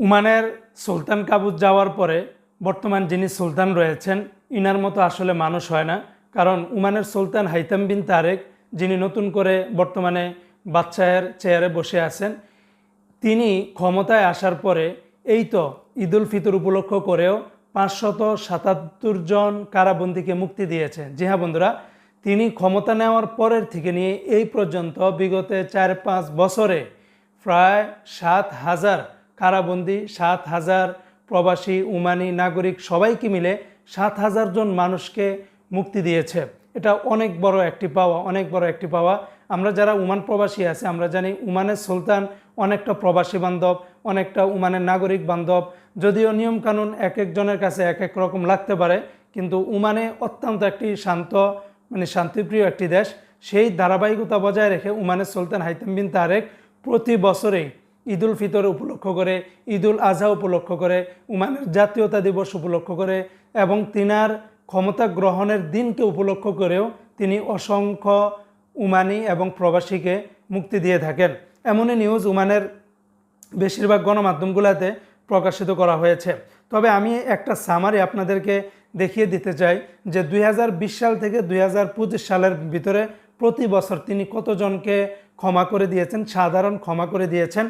উমানের সুলতান কাবুজ যাওয়ার পরে বর্তমান যিনি সুলতান রয়েছেন, ইনার মতো আসলে মানুষ হয় না। কারণ উমানের সুলতান হাইতাম বিন তারেক, যিনি নতুন করে বর্তমানে বাচ্চায়ের চেয়ারে বসে আছেন, তিনি ক্ষমতায় আসার পরে এই তো ঈদুল ফিতর উপলক্ষ করেও পাঁচশত সাতাত্তর জন কারাবন্দীকে মুক্তি দিয়েছে। জি হ্যাঁ বন্ধুরা, তিনি ক্ষমতা নেওয়ার পরের থেকে নিয়ে এই পর্যন্ত বিগত চার পাঁচ বছরে প্রায় সাত হাজার কারাবন্দী, সাত হাজার প্রবাসী, উমানি, নাগরিক সবাইকে মিলে সাত হাজার জন মানুষকে মুক্তি দিয়েছে। এটা অনেক বড় একটি পাওয়া, অনেক বড় একটি পাওয়া। আমরা যারা উমান প্রবাসী আছে, আমরা জানি উমানের সুলতান অনেকটা প্রবাসী বান্ধব, অনেকটা উমানের নাগরিক বান্ধব। যদিও নিয়মকানুন এক একজনের কাছে এক এক রকম লাগতে পারে, কিন্তু উমানে অত্যন্ত একটি শান্ত মানে শান্তিপ্রিয় একটি দেশ। সেই ধারাবাহিকতা বজায় রেখে উমানের সুলতান হাইতাম বিন তারেক প্রতি বছরেই ঈদুল ফিতর উপলক্ষ করে, ঈদুল আজহা উপলক্ষ করে, উমানের জাতীয়তা দিবস উপলক্ষ করে এবং তিনার ক্ষমতা গ্রহণের দিনকে উপলক্ষ করেও তিনি অসংখ্য উমানি এবং প্রবাসীকে মুক্তি দিয়ে থাকেন। এমনই নিউজ উমানের বেশিরভাগ গণমাধ্যমগুলোতে প্রকাশিত করা হয়েছে। তবে আমি একটা সামারি আপনাদেরকে দেখিয়ে দিতে চাই যে দুই হাজার বিশ সাল থেকে দুই হাজার পঁচিশ সালের ভিতরে প্রতি বছর তিনি কতজনকে ক্ষমা করে দিয়েছেন, সাধারণ ক্ষমা করে দিয়েছেন।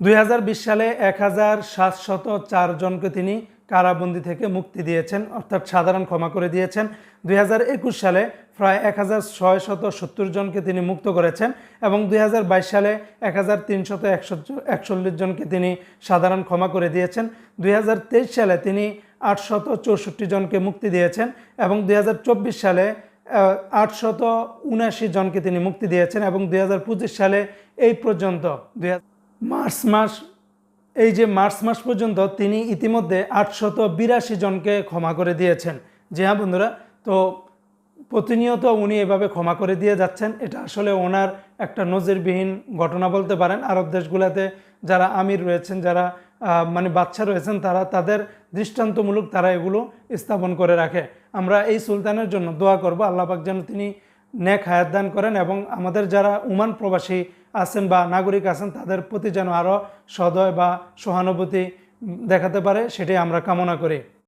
দুই হাজার বিশ সালে এক হাজার সাতশত চারজনকে তিনি কারাবন্দি থেকে মুক্তি দিয়েছেন, অর্থাৎ সাধারণ ক্ষমা করে দিয়েছেন। দুই হাজার একুশ সালে প্রায় এক হাজার ছয়শত সত্তর জনকে তিনি মুক্ত করেছেন এবং দুই হাজার বাইশ সালে এক হাজার তিনশত একচল্লিশ জনকে তিনি সাধারণ ক্ষমা করে দিয়েছেন। দুই হাজার তেইশ সালে তিনি আটশত চৌষট্টি জনকে মুক্তি দিয়েছেন এবং দুই হাজার চব্বিশ সালে আটশত উনাশি জনকে তিনি মুক্তি দিয়েছেন এবং দুই হাজার পঁচিশ সালে এই পর্যন্ত মার্চ মাস, এই যে মার্চ মাস পর্যন্ত তিনি ইতিমধ্যে আটশত বিরাশি জনকে ক্ষমা করে দিয়েছেন। জি হ্যাঁ বন্ধুরা, তো প্রতিনিয়ত উনি এভাবে ক্ষমা করে দিয়ে যাচ্ছেন, এটা আসলে ওনার একটা নজিরবিহীন ঘটনা বলতে পারেন। আরব দেশগুলোতে যারা আমির রয়েছেন, যারা মানে বাচ্চা রয়েছেন তারা, তাদের দৃষ্টান্তমূলক তারা এগুলো স্থাপন করে রাখে। আমরা এই সুলতানের জন্য দোয়া করব, আল্লাহ পাক যেন তিনি ন্যাক হায়াত দান করেন এবং আমাদের যারা উমান প্রবাসী আছেন বা নাগরিক আছেন, তাদের প্রতি যেন আরও সদয় বা সহানুভূতি দেখাতে পারে, সেটাই আমরা কামনা করি।